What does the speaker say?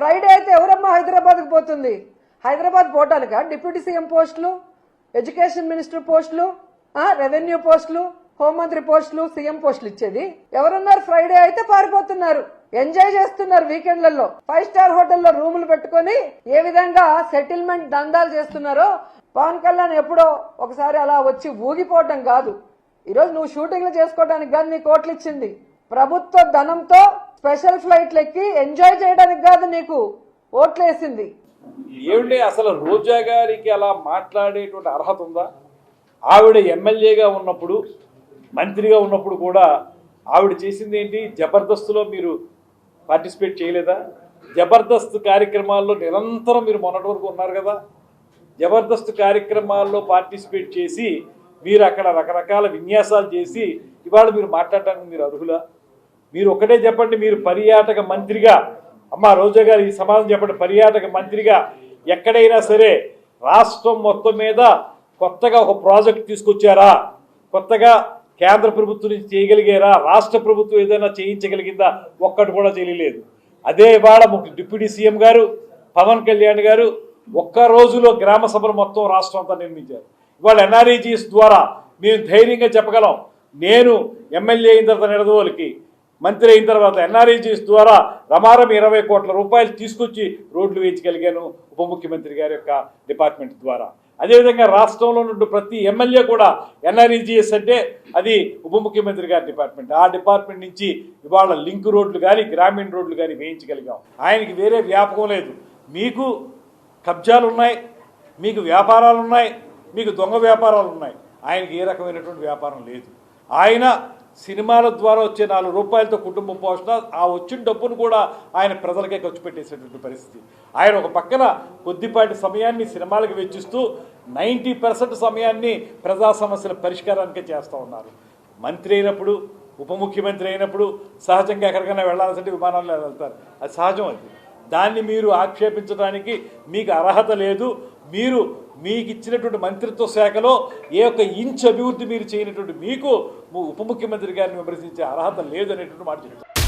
Friday అయితే ఎవరమ్మా హైదరాబాద్కి పోతుంది? హైదరాబాద్ పోవటానికా డిప్యూటీ సీఎం పోస్టులు ఎడ్యుకేషన్ మినిస్టర్ పోస్టులు రెవెన్యూ పోస్టులు హోంమంత్రి పోస్టులు సీఎం పోస్టులు ఇచ్చేది? ఎవరున్నారు? ఫ్రైడే అయితే పారిపోతున్నారు. ఎంజాయ్ చేస్తున్నారు వీకెండ్లలో. ఫైవ్ స్టార్ హోటల్లో రూములు పెట్టుకొని ఏ విధంగా సెటిల్మెంట్ దందాలు చేస్తున్నారో పవన్ కళ్యాణ్ ఎప్పుడో ఒకసారి అలా వచ్చి ఊగిపోవటం కాదు. ఈరోజు నువ్వు షూటింగ్లు చేసుకోవడానికి కాదు నీ కోట్లు ఇచ్చింది. ప్రభుత్వ ధనంతో స్పెషల్ ఫ్లైట్లు ఎక్కి ఎంజాయ్ చేయడానికి కాదు నీకు ఓట్లేసింది. ఏమిటి అసలు రోజా గారికి అలా మాట్లాడేటువంటి అర్హత ఉందా? ఆవిడ ఎమ్మెల్యేగా ఉన్నప్పుడు మంత్రిగా ఉన్నప్పుడు కూడా ఆవిడ చేసింది ఏంటి? జబర్దస్త్లో మీరు పార్టిసిపేట్ చేయలేదా? జబర్దస్త్ కార్యక్రమాల్లో నిరంతరం మీరు మొన్నటి వరకు ఉన్నారు కదా? జబర్దస్త్ కార్యక్రమాల్లో పార్టిసిపేట్ చేసి మీరు అక్కడ రకరకాల విన్యాసాలు చేసి ఇవాళ మీరు మాట్లాడటానికి మీరు అర్హులా? మీరు ఒకటే చెప్పండి మీరు పర్యాటక మంత్రిగా. అమ్మ రోజా గారు ఈ సమాధానం చెప్పండి పర్యాటక మంత్రిగా ఎక్కడైనా సరే రాష్ట్రం మొత్తం మీద కొత్తగా ఒక ప్రాజెక్ట్ తీసుకొచ్చారా? కొత్తగా కేంద్ర ప్రభుత్వం నుంచి చేయగలిగారా? రాష్ట్ర ప్రభుత్వం ఏదైనా చేయించగలిగిందా? ఒక్కటి కూడా చేయలేదు అదే ఇవాళ ముఖ్య- డిప్యూటీ సీఎం గారు పవన్ కళ్యాణ్ గారు ఒక్క రోజులో గ్రామ సభలు మొత్తం రాష్ట్రం అంతా నిర్మించారు. ఇవాళ ఎన్ఆర్ఈజీఎస్ ద్వారా మేము ధైర్యంగా చెప్పగలం నేను ఎమ్మెల్యే అయిన తర్వాత నిడదవోలికి మంత్రి అయిన తర్వాత ఎన్ఆర్ఈజీఎస్ ద్వారా రమారం ఇరవై కోట్ల రూపాయలు తీసుకొచ్చి రోడ్లు వేయించగలిగాను ఉప ముఖ్యమంత్రి గారి యొక్క డిపార్ట్మెంట్ ద్వారా. అదేవిధంగా రాష్ట్రంలో నుండి ప్రతి ఎమ్మెల్యే కూడా ఎన్ఆర్ఈజీఎస్ అంటే అది ఉప ముఖ్యమంత్రి గారి డిపార్ట్మెంట్. ఆ డిపార్ట్మెంట్ నుంచి ఇవాళ లింక్ రోడ్లు కానీ గ్రామీణ రోడ్లు కానీ వేయించగలిగాం. ఆయనకి వేరే వ్యాపకం లేదు. మీకు కబ్జాలు ఉన్నాయి మీకు వ్యాపారాలు ఉన్నాయి మీకు దొంగ వ్యాపారాలు ఉన్నాయి. ఆయనకి ఏ రకమైనటువంటి వ్యాపారం లేదు. ఆయన సినిమాల ద్వారా వచ్చే నాలుగు రూపాయలతో కుటుంబం పోషణ ఆ వచ్చిన డబ్బును కూడా ఆయన ప్రజలకే ఖర్చు పెట్టేసేటువంటి పరిస్థితి. ఆయన ఒక పక్కన కొద్దిపాటి సమయాన్ని సినిమాలకు వెచ్చిస్తూ నైంటీ పర్సెంట్ సమయాన్ని ప్రజా సమస్యల పరిష్కారానికే చేస్తూ ఉన్నారు. మంత్రి అయినప్పుడు ఉప ముఖ్యమంత్రి అయినప్పుడు సహజంగా ఎక్కడికైనా వెళ్ళాల్సింటే విమానాల్లో వెళ్తారు. అది సహజం అది. దాన్ని మీరు ఆక్షేపించడానికి మీకు అర్హత లేదు. మీరు మీకు ఇచ్చినటువంటి మంత్రిత్వ శాఖలో ఏ ఒక్క ఇంచ్ అభివృద్ధి మీరు చేయనటువంటి మీకు ఉప ముఖ్యమంత్రి గారిని విమర్శించే అర్హత లేదు అనేటువంటి మాట చెప్తారు